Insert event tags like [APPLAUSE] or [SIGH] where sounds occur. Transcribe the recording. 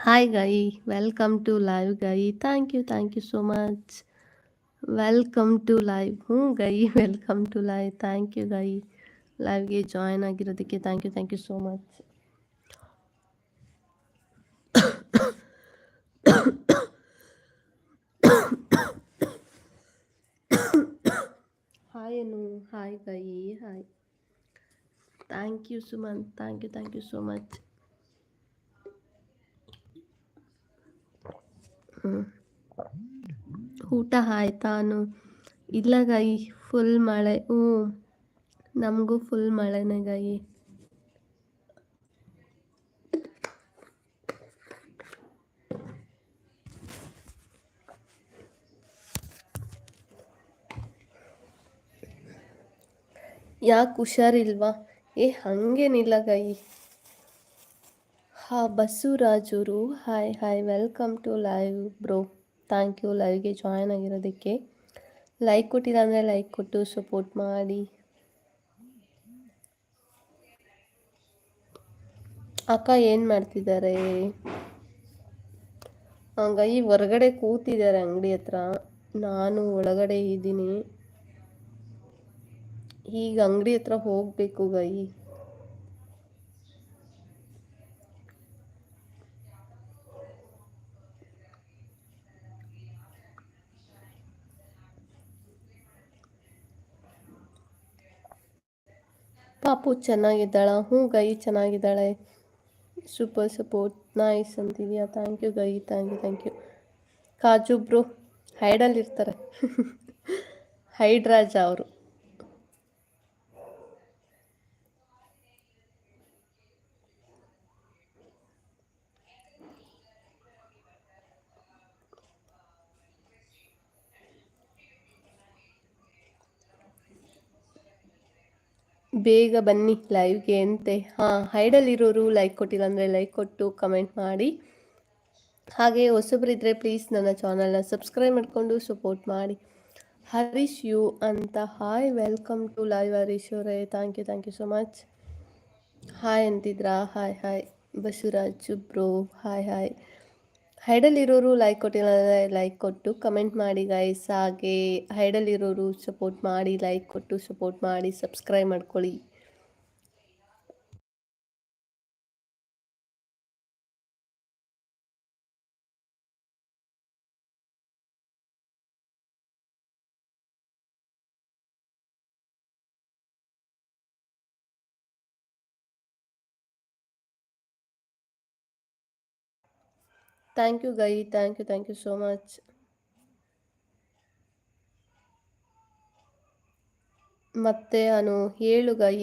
Hi, Gai. Welcome to live, Gai. Thank you, thank you so much. Welcome to live ಹ್ಞೂ guy [LAUGHS] welcome to live thank you guy ಲೈವ್ಗೆ join ಆಗಿರೋದಕ್ಕೆ thank you thank you so much hi Anu hi guy hi thank you Suman thank you thank you so much ಊಟ ಆಯ್ತಾನು ಇಲ್ಲ ಗಾಯಿ full ಮಳೆ. ಹ್ಞೂ ನಮಗೂ full ಮಳೆನೇ ಗಾಯಿ ಯಾಕೆ ಹುಷಾರಿಲ್ವಾ? ಏ, ಹಂಗೇನಿಲ್ಲ ಗೈ. ಹಾ, ಬಸವರಾಜರು. Hi hi welcome to live bro thank you ಲೈವ್ಗೆ join ಆಗಿರೋದಕ್ಕೆ. ಲೈಕ್ ಕೊಟ್ಟಿಲ್ಲ ಅಂದರೆ ಲೈಕ್ ಕೊಟ್ಟು ಸಪೋರ್ಟ್ ಮಾಡಿ. ಅಕ್ಕ ಏನು ಮಾಡ್ತಿದ್ದಾರೆ? ಹಂಗಾಗಿ ಹೊರಗಡೆ ಕೂತಿದ್ದಾರೆ ಅಂಗಡಿ ಹತ್ರ. ನಾನು ಒಳಗಡೆ ಇದ್ದೀನಿ. ಈಗ ಅಂಗಡಿ ಹತ್ರ ಹೋಗಬೇಕು ಗೈ ಪಾಪು ಚೆನ್ನಾಗಿದ್ದಾಳ, ಹ್ಞೂ ಗೈ ಚೆನ್ನಾಗಿದ್ದಾಳೆ. Super support, nice ಅಂತಿದೆಯಾ? Thank you guy, thank you thank you. Kaju bro, ಹೈಡಲ್ಲಿರ್ತಾರೆ. [LAUGHS] ಇರ್ತಾರೆ ರಾಜ ಅವರು. ಬೇಗ ಬನ್ನಿ ಲೈವ್ಗೆ ಅಂತೆ. ಹಾಂ ಹೈಡಲ್ಲಿರೋರು ಲೈಕ್ ಕೊಟ್ಟಿಲ್ಲ ಅಂದರೆ ಲೈಕ್ ಕೊಟ್ಟು ಕಮೆಂಟ್ ಮಾಡಿ. ಹಾಗೆ ಹೊಸಬ್ರಿದ್ರೆ ಪ್ಲೀಸ್ ನನ್ನ ಚಾನಲ್ನ ಸಬ್ಸ್ಕ್ರೈಬ್ ಮಾಡಿಕೊಂಡು ಸಪೋರ್ಟ್ ಮಾಡಿ. ಹರೀಶ್ ಯು ಅಂತ. Hi welcome to live Harish ಅವರೇ. Thank you thank you so much hi ಅಂತಿದ್ರಾ? Hi hi Basavaraj, bro. Hi hi ಹೈಡಲ್ಲಿರೋರು like ಕೊಟ್ಟಿಲ್ಲ ಲೈಕ್ ಕೊಟ್ಟು ಕಮೆಂಟ್ ಮಾಡಿ ಗೈಸ್ ಹಾಗೆ ಹೈಡಲ್ಲಿರೋರು ಸಪೋರ್ಟ್ ಮಾಡಿ ಲೈಕ್ ಕೊಟ್ಟು ಸಪೋರ್ಟ್ ಮಾಡಿ ಸಬ್ಸ್ಕ್ರೈಬ್ ಮಾಡ್ಕೊಳ್ಳಿ. Thank you guy thank you thank you so much ಮತ್ತೆ ನಾನು ಹೇಳು ಗೈ